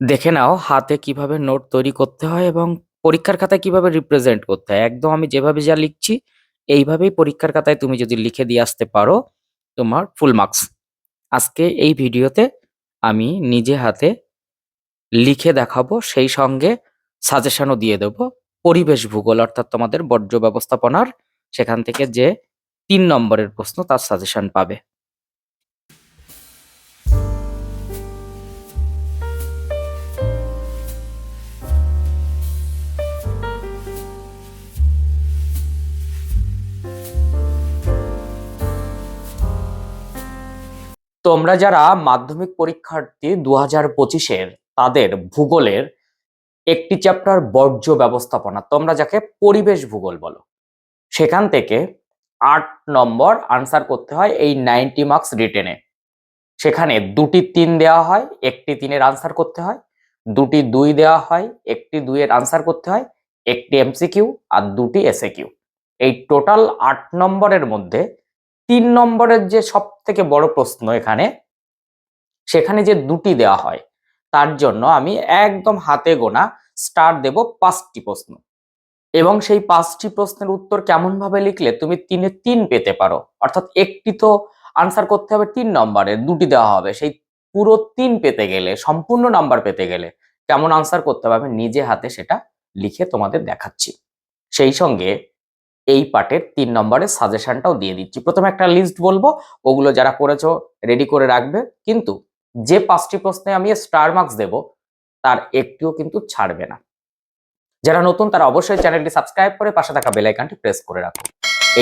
দেখে নাও হাতে কীভাবে নোট তৈরি করতে হয় এবং পরীক্ষার খাতায় কীভাবে রিপ্রেজেন্ট করতে হয়। একদম আমি যেভাবে যা লিখছি এইভাবেই পরীক্ষার খাতায় তুমি যদি লিখে দিয়ে আসতে পারো, তোমার ফুল মার্কস। আজকে এই ভিডিওতে আমি নিজে হাতে লিখে দেখাবো, সেই সঙ্গে সাজেশনও দিয়ে দেবো। পরিবেশ ভূগোল অর্থাৎ তোমাদের বর্জ্য ব্যবস্থাপনার সেখান থেকে যে তিন নম্বরের প্রশ্ন তার সাজেশন পাবে। তোমরা যারা মাধ্যমিক পরীক্ষার্থী দু হাজার পঁচিশের, তাদের ভূগোলের একটি চ্যাপ্টার বর্জ্য ব্যবস্থাপনা, তোমরা যাকে পরিবেশ ভূগোল বলো, সেখান থেকে আট নম্বর আনসার করতে হয় এই নাইনটি মার্কস রিটেনে সেখানে দুটি তিন দেওয়া হয়, একটি তিনের আনসার করতে হয়, দুটি দুই দেওয়া হয়, একটি দুইয়ের আনসার করতে হয়, একটি এমসিকিউ আর দুটি এসএ কিউ এই টোটাল আট নম্বরের মধ্যে তিন নম্বরের যে সব থেকে বড় প্রশ্ন এখানে, সেখানে যে দুটি দেওয়া হয়, তার জন্য আমি একদম হাতে গোনা স্টার দেব পাঁচটি প্রশ্ন। এবং সেই পাঁচটি প্রশ্নের উত্তর কেমন ভাবে লিখলে তুমি তিনে তিন পেতে পারো? অর্থাৎ একটি তো আনসার করতে হবে তিন নম্বরে, দুটি দেওয়া হবে। সেই পুরো তিন পেতে গেলে, সম্পূর্ণ নাম্বার পেতে গেলে কেমন আনসার করতে হবে? নিজে হাতে সেটা লিখে তোমাদের দেখাচ্ছি। সেই সঙ্গে এই পার্টের তিন নম্বরের সাজেশনটাও দিয়ে দিচ্ছি। প্রথমে একটা লিস্ট বলব, ওগুলো যারা করেছ রেডি করে রাখবে, কিন্তু যে পাঁচটি প্রশ্নে আমি স্টার মার্কস দেব, তার একটিও কিন্তু ছাড়বে না। যারা নতুন, তারা অবশ্যই চ্যানেলটি সাবস্ক্রাইব করে পাশে থাকা বেল আইকনটি প্রেস করে রাখো।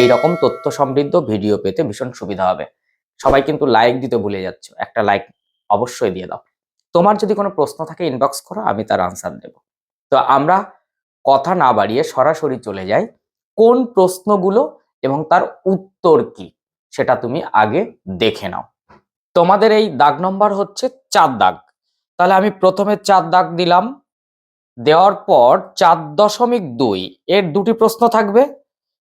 এই রকম তথ্য সমৃদ্ধ ভিডিও পেতে ভীষণ সুবিধা হবে। সবাই কিন্তু লাইক দিতে ভুলে যাচ্ছ, একটা লাইক অবশ্যই দিয়ে দাও। তোমার যদি কোনো প্রশ্ন থাকে ইনবক্স করো, আমি তার আনসার দেব। তো আমরা কথা না বাড়িয়ে সরাসরি চলে যাই। কোন প্রশ্নগুলো এবং তার উত্তর কি, সেটা তুমি আগে দেখে নাও। তোমাদের এই দাগ নম্বর হচ্ছে চার দাগ। তাহলে আমি প্রথমে চার দাগ দিলাম। দেওয়ার পর চার দশমিক দুই, এর দুটি প্রশ্ন থাকবে।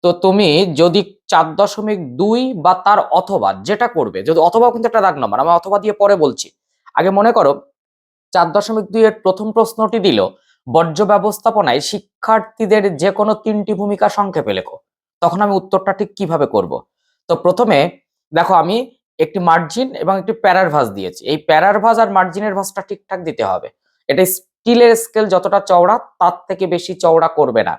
তো তুমি যদি চার দশমিক দুই বা তার অথবা যেটা করবে, যদি অথবা কিন্তু একটা দাগ নম্বর, আমি অথবা দিয়ে পরে বলছি। আগে মনে করো, চার দশমিক দুই এর প্রথম প্রশ্নটি দিল বর্জ্য ব্যবস্থাপনায় শিক্ষার্থীদের যে কোনো তিনটি ভূমিকা সংক্ষেপে লেখো। তখন আমি উত্তরটা ঠিক কীভাবে করব? তো প্রথমে, দেখো আমি একটি মার্জিন এবং একটি প্যারার ভাঁজ দিয়েছি। এই প্যারার ভাঁজ আর মার্জিনের ভাঁজটা ঠিকঠাক দিতে হবে। এটা স্টিলের স্কেল যতটা চওড়া, তার থেকে বেশি চওড়া করবে না।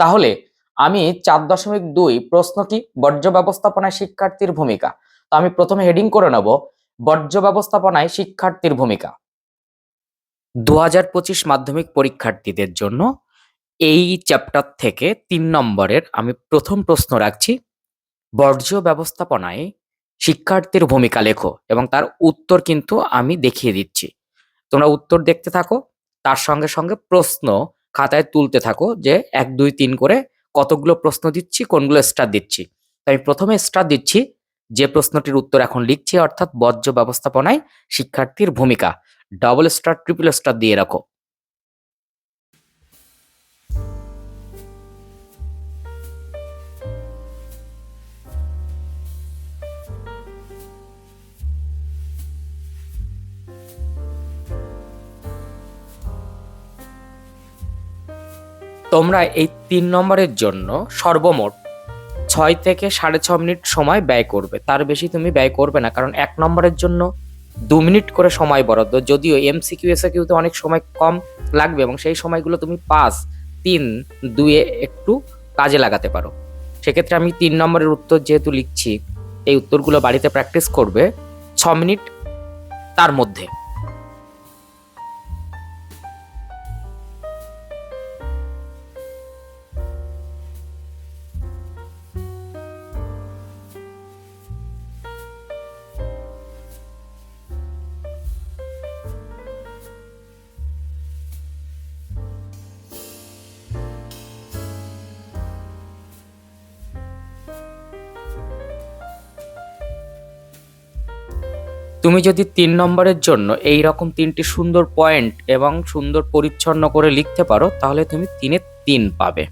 তাহলে আমি চার দশমিক দুই প্রশ্ন কি? বর্জ্য ব্যবস্থাপনায় শিক্ষার্থীর ভূমিকা। তো আমি প্রথমে হেডিং করে নেব, বর্জ্য ব্যবস্থাপনায় শিক্ষার্থীর ভূমিকা। দু হাজার পঁচিশ মাধ্যমিক পরীক্ষার্থীদের জন্য এই চ্যাপ্টার থেকে তিন নম্বরের আমি প্রথম প্রশ্ন রাখছি। বর্জ্য ব্যবস্থাপনায় শিক্ষার্থীর ভূমিকা লেখো এবং তার উত্তর কিন্তু আমি দেখিয়ে দিচ্ছি। তোমরা উত্তর দেখতে থাকো, তার সঙ্গে সঙ্গে প্রশ্ন খাতায় তুলতে থাকো যে এক, দুই, তিন করে কতগুলো প্রশ্ন দিচ্ছি, কোনগুলো স্টার দিচ্ছি। তো আমি প্রথমে স্টার দিচ্ছি যে প্রশ্নটির উত্তর এখন লিখছি, অর্থাৎ বর্জ্য ব্যবস্থাপনায় শিক্ষার্থীর ভূমিকা। ডবল স্টার ট্রিপল স্টার দিয়ে রাখো। তোমরা এই তিন নম্বরের জন্য সর্বমোট ছয় থেকে সাড়ে ছ মিনিট সময় ব্যয় করবে। তার বেশি তুমি ব্যয় করবে না, কারণ এক নম্বরের জন্য দু মিনিট করে সময় বরাদ্দ। যদিও এমসিকিউ এসএকিউতে অনেক সময় কম লাগবে এবং সেই সময়গুলো তুমি পাঁচ, তিন, দুয়ে একটু কাজে লাগাতে পারো। সেক্ষেত্রে আমি তিন নম্বরের উত্তর যেহেতু লিখছি, এই উত্তরগুলো বাড়িতে প্র্যাকটিস করবে ছ মিনিট তার মধ্যে। তুমি যদি তিন নম্বরের জন্য এই রকম তিনটি সুন্দর পয়েন্ট এবং সুন্দর পরিচ্ছন্ন করে লিখতে পারো, তাহলে তুমি তিনে তিন পাবে।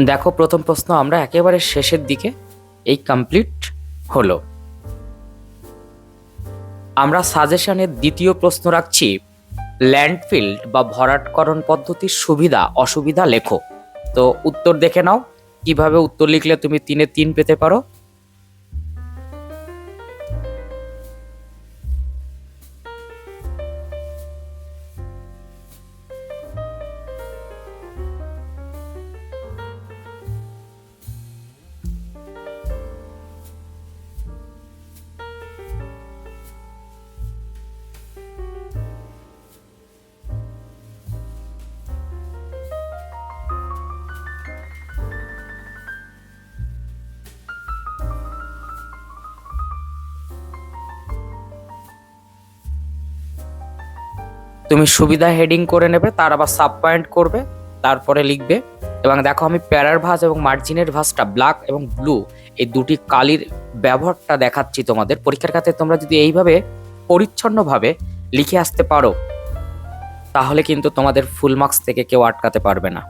দেখো, প্রথম প্রশ্ন আমরা একেবারে শেষের দিকে। এই কমপ্লিট হলো। আমরা সাজেশনের দ্বিতীয় প্রশ্ন রাখছি ল্যান্ডফিল্ড বা ভরাটকরণ পদ্ধতির সুবিধা, অসুবিধা লেখো। তো উত্তর দেখে নাও। কীভাবে উত্তর লিখলে তুমি তিনে তিন পেতে পারো? তুমি সুবিধা হেডিং করে নেবে, তার আবার সাব পয়েন্ট করবে, তারপরে লিখবে। এবং দেখো আমি প্যারার ভাস এবং মার্জিনের ভাসটা ব্ল্যাক এবং ব্লু এই দুটি কালির ব্যবহারটা দেখাচ্ছি তোমাদের। পরীক্ষার খাতে তোমরা যদি এইভাবে পরিচ্ছন্নভাবে লিখে আসতে পারো, তাহলে কিন্তু তোমাদের ফুল মার্কস থেকে কেউ আটকাতে পারবে না।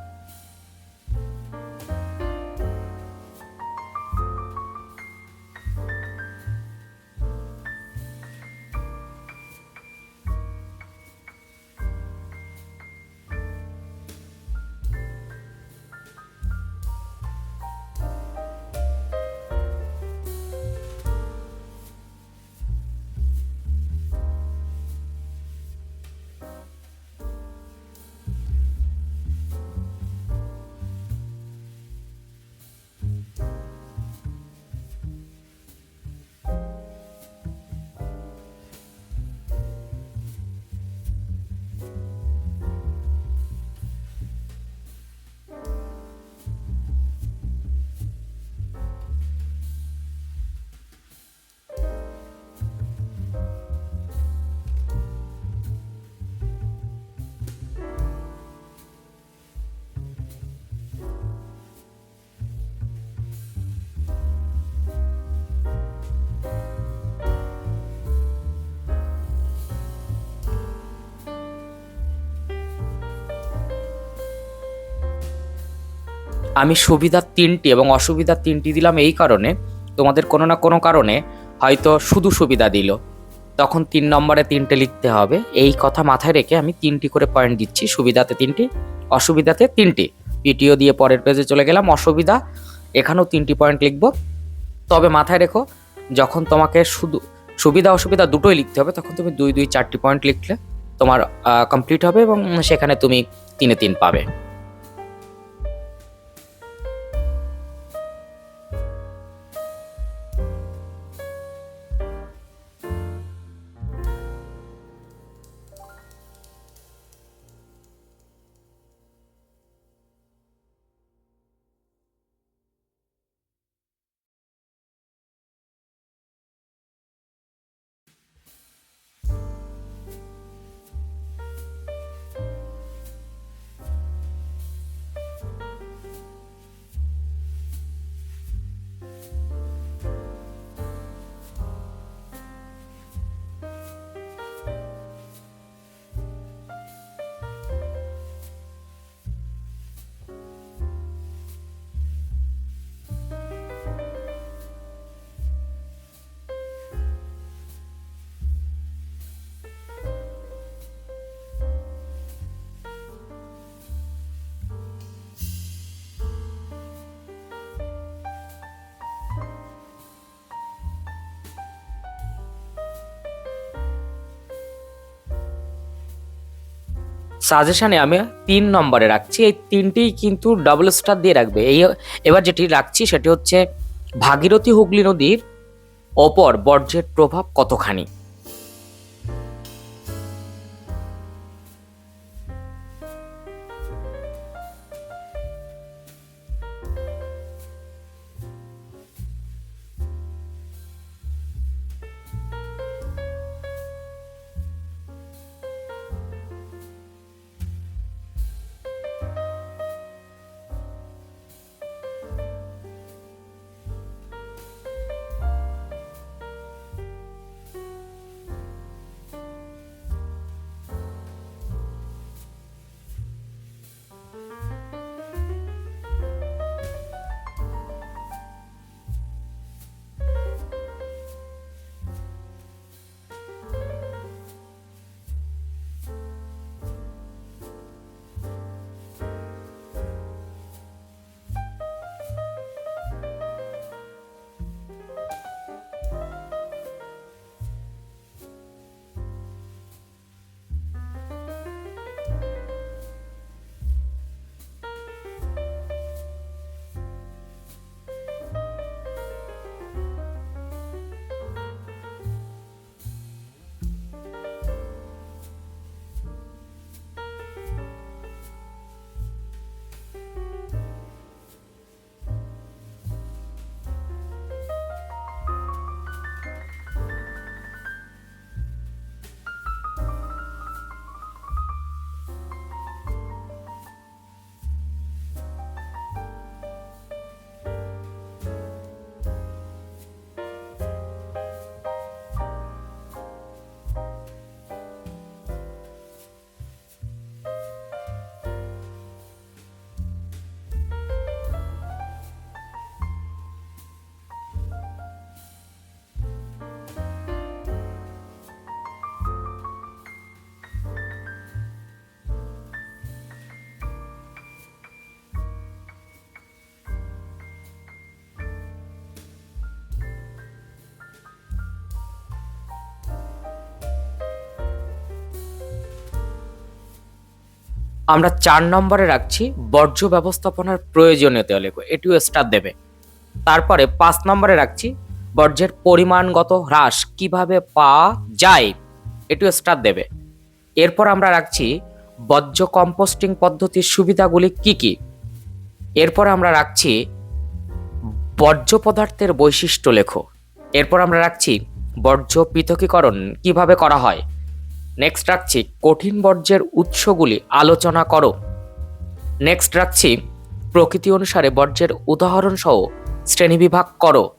আমি সুবিধা তিনটি এবং অসুবিধা তিনটি দিলাম এই কারণে, তোমাদের কোনো না কোনো কারণে হয়তো শুধু সুবিধা দিল। তখন তিন নম্বরে তিনটে লিখতে হবে। এই কথা মাথায় রেখে আমি তিনটি করে পয়েন্ট দিচ্ছি, সুবিধাতে তিনটি, অসুবিধাতে তিনটি। পিটিও দিয়ে পরের পেজে চলে গেলাম, অসুবিধা, এখানেও তিনটি পয়েন্ট লিখব। তবে মাথায় রেখো, যখন তোমাকে শুধু, সুবিধা, অসুবিধা দুটোই লিখতে হবে, তখন তুমি দুই দুই, চারটি পয়েন্ট লিখলে তোমার কমপ্লিট হবে এবং সেখানে তুমি তিনে তিন পাবে। সাজেশনে আমি তিন নম্বরে রাখছি। এই তিনটেই কিন্তু ডাবল স্টার দিয়ে রাখবে। এই এবার যেটি রাখছি সেটি হচ্ছে ভাগীরথী হুগলি নদীর ওপর বর্জ্যের প্রভাব কতখানি? আমরা চার নম্বরে রাখছি বর্জ্য ব্যবস্থাপনার প্রয়োজনীয়তা লেখো, এটিও স্টার দেবে। তারপরে পাঁচ নম্বরে রাখছি বর্জ্যের পরিমাণগত হ্রাস কীভাবে পাওয়া যায়, এটিও স্টার দেবে। এরপর আমরা রাখছি বর্জ্য কম্পোস্টিং পদ্ধতির সুবিধাগুলি কি কি? এরপর আমরা রাখছি বর্জ্য পদার্থের বৈশিষ্ট্য লেখো। এরপর আমরা রাখছি বর্জ্য পৃথকীকরণ কীভাবে করা হয় নেক্সট রাখছি কঠিন বর্জ্যের উৎসগুলি আলোচনা করো। নেক্সট রাখছি প্রকৃতি অনুসারে বর্জ্যের উদাহরণ সহ শ্রেণীবিভাগ করো।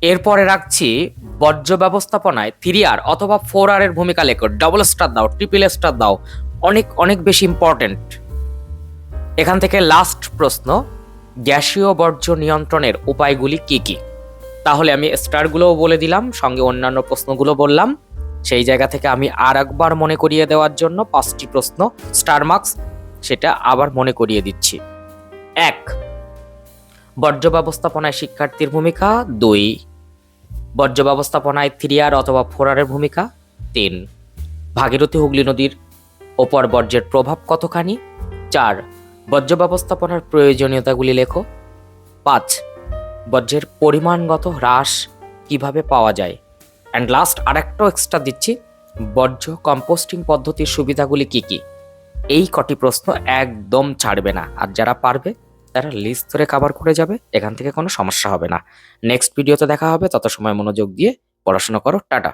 এরপরে রাখছি বর্জ্য ব্যবস্থাপনায় থ্রি আর অথবা ফোর আর এর ভূমিকা লেখো। ডবল স্টার দাও ট্রিপল স্টার দাও, অনেক অনেক বেশি ইম্পর্ট্যান্ট এখান থেকে লাস্ট প্রশ্ন, গ্যাসীয় বর্জ্য নিয়ন্ত্রণের উপায়গুলি কি কি? তাহলে আমি স্টারগুলোও বলে দিলাম, সঙ্গে অন্যান্য প্রশ্নগুলো বললাম। সেই জায়গা থেকে আমি আর একবার মনে করিয়ে দেওয়ার জন্য পাঁচটি প্রশ্ন স্টার মার্কস সেটা আবার মনে করিয়ে দিচ্ছি। এক, বর্জ্য ব্যবস্থাপনায় শিক্ষার্থীর ভূমিকা। দুই, বর্জ্য ব্যবস্থাপনায় থ্রি আর অথবা ফোরারের ভূমিকা। তিন, ভাগীরথী হুগলি নদীর ওপর বর্জ্যের প্রভাব কতখানি? চার, বর্জ্য ব্যবস্থাপনার প্রয়োজনীয়তাগুলি লেখো। পাঁচ, বর্জ্যের পরিমাণগত হ্রাস কীভাবে পাওয়া যায়? অ্যান্ড লাস্ট আরেকটাও এক্সট্রা দিচ্ছি, বর্জ্য কম্পোস্টিং পদ্ধতির সুবিধাগুলি কি কি? এই কটি প্রশ্ন একদম ছাড়বে না। আর যারা পারবে, তারা লিস্ট ধরে কাভার করে যাবে, এখান থেকে কোনো সমস্যা হবে না। নেক্সট ভিডিওতে দেখা হবে তত সময় মনোযোগ দিয়ে পড়াশোনা করো, টাটা।